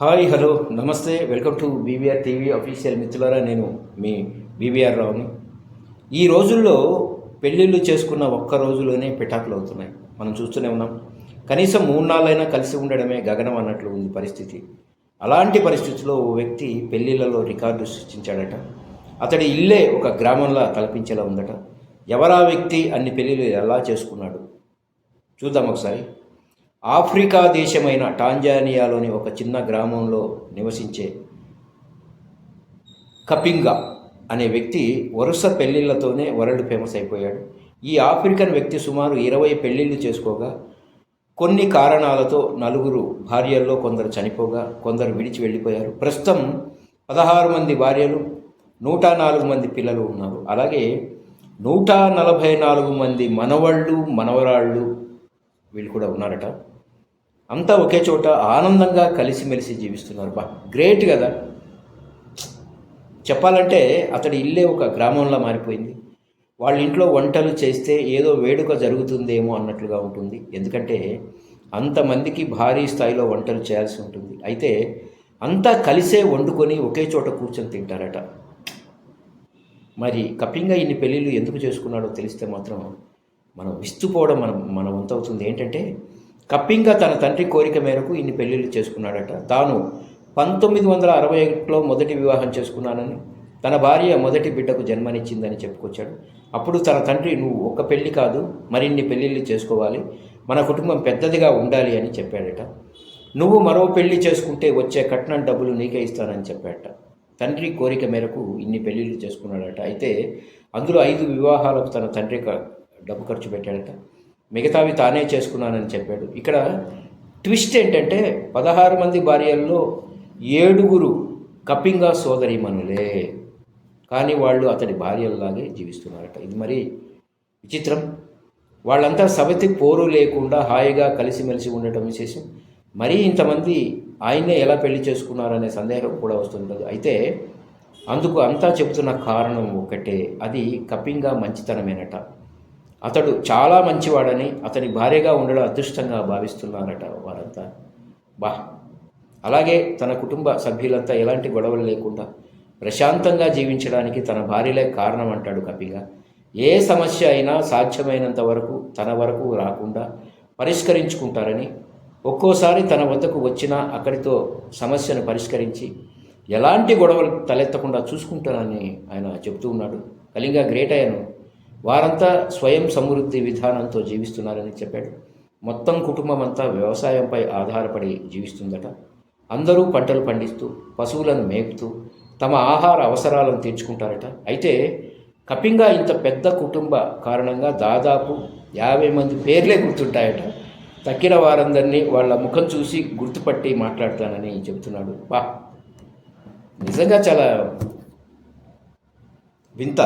Hi hello నమస్తే welcome to BVR TV official మిత్రులారా నేను మీ బీవీఆర్ రావుని ఈ రోజుల్లో పెళ్ళిళ్ళు చేసుకున్న ఒక్క రోజులోనే పిటాకులు అవుతున్నాయి. మనం చూస్తూనే ఉన్నాం. కనీసం మూడు నాళ్ళైనా కలిసి ఉండడమే గగనం అన్నట్లు ఉంది పరిస్థితి. అలాంటి పరిస్థితిలో ఓ వ్యక్తి పెళ్ళిళ్ళలో రికార్డు సృష్టించాడట. అతడి ఇల్లే ఒక గ్రామంలా తలపించేలా ఉందట. ఎవరా వ్యక్తి అన్ని పెళ్ళిళ్ళు ఎలా చేసుకున్నాడు? చూద్దాం ఒకసారి. ఆఫ్రికా దేశమైన టాంజానియాలోని ఒక చిన్న గ్రామంలో నివసించే కపింగా అనే వ్యక్తి వరుస పెళ్ళిళ్ళతోనే వరల్డ్ ఫేమస్ అయిపోయాడు. ఈ ఆఫ్రికన్ వ్యక్తి సుమారు ఇరవై పెళ్ళిళ్ళు చేసుకోగా కొన్ని కారణాలతో నలుగురు భార్యల్లో కొందరు చనిపోగా కొందరు విడిచి వెళ్ళిపోయారు. ప్రస్తుతం పదహారు మంది భార్యలు నూట నాలుగు మంది పిల్లలు ఉన్నారు. అలాగే నూట నలభై నాలుగు మంది మనవళ్ళు మనవరాళ్ళు వీళ్ళు కూడా ఉన్నారట. అంతా ఒకే చోట ఆనందంగా కలిసిమెలిసి జీవిస్తున్నారు. బా గ్రేట్ కదా. చెప్పాలంటే అతడి ఇల్లే ఒక గ్రామంలో మారిపోయింది. వాళ్ళ ఇంట్లో వంటలు చేస్తే ఏదో వేడుక జరుగుతుందేమో అన్నట్లుగా ఉంటుంది. ఎందుకంటే అంతమందికి భారీ స్థాయిలో వంటలు చేయాల్సి ఉంటుంది. అయితే అంతా కలిసే వండుకొని ఒకే చోట కూర్చొని తింటారట. మరి కపింగ ఇన్ని పెళ్ళిళ్ళు ఎందుకు చేసుకున్నాడో తెలిస్తే మాత్రం మనం విస్తుపోవడం మనం మన వంతవుతుంది. ఏంటంటే కప్పింగా తన తండ్రి కోరిక మేరకు ఇన్ని పెళ్ళిళ్ళు చేసుకున్నాడట. తాను పంతొమ్మిది వందల అరవై ఒకటిలో మొదటి వివాహం చేసుకున్నానని తన భార్య మొదటి బిడ్డకు జన్మనిచ్చిందని చెప్పుకొచ్చాడు. అప్పుడు తన తండ్రి నువ్వు ఒక పెళ్ళి కాదు మరిన్ని పెళ్ళిళ్ళు చేసుకోవాలి. మన కుటుంబం పెద్దదిగా ఉండాలి అని చెప్పాడట. నువ్వు మరో పెళ్ళి చేసుకుంటే వచ్చే కట్నం డబ్బులు నీకే ఇస్తానని చెప్పాడట. తండ్రి కోరిక మేరకు ఇన్ని పెళ్ళిళ్ళు చేసుకున్నాడట. అయితే అందులో ఐదు వివాహాలకు తన తండ్రి డబ్బు ఖర్చు పెట్టాడట. మిగతావి తానే చేసుకున్నానని చెప్పాడు. ఇక్కడ ట్విస్ట్ ఏంటంటే పదహారు మంది భార్యల్లో ఏడుగురు కపింగా సోదరిమనులే కానీ వాళ్ళు అతడి భార్యల్లాగే జీవిస్తున్నారట. ఇది మరి విచిత్రం. వాళ్ళంతా సభతి పోరు లేకుండా హాయిగా కలిసిమెలిసి ఉండటం విశేషం. మరీ ఇంతమంది ఆయన్నే ఎలా పెళ్ళి చేసుకున్నారనే సందేహం కూడా వస్తుంటుంది. అయితే అందుకు అంతా చెబుతున్న కారణం ఒకటే. అది కపింగా మంచితనమేనట. అతడు చాలా మంచివాడని అతని భార్యగా ఉండడం అదృష్టంగా భావిస్తున్నారట వారంతా. బా. అలాగే తన కుటుంబ సభ్యులంతా ఎలాంటి గొడవలు లేకుండా ప్రశాంతంగా జీవించడానికి తన భార్యలే కారణం అంటాడు కపిగా ఏ సమస్య అయినా సాధ్యమైనంత వరకు తన వరకు రాకుండా పరిష్కరించుకుంటారని ఒక్కోసారి తన వద్దకు వచ్చినా అక్కడితో సమస్యను పరిష్కరించి ఎలాంటి గొడవలు తలెత్తకుండా చూసుకుంటానని ఆయన చెబుతూ ఉన్నాడు. కళింగ గ్రేట్ అయ్యాను. వారంతా స్వయం సమృద్ధి విధానంతో జీవిస్తున్నారని చెప్పాడు. మొత్తం కుటుంబం అంతా వ్యవసాయంపై ఆధారపడి జీవిస్తుందట. అందరూ పంటలు పండిస్తూ పశువులను మేపుతూ తమ ఆహార అవసరాలను తీర్చుకుంటారట. అయితే కపింగా ఇంత పెద్ద కుటుంబ కారణంగా దాదాపు యాభై మంది పేర్లే గుర్తుంటాయట. తక్కిన వారందరినీ వాళ్ళ ముఖం చూసి గుర్తుపట్టి మాట్లాడతానని చెబుతున్నాడు. వా నిజంగా చాలా వింత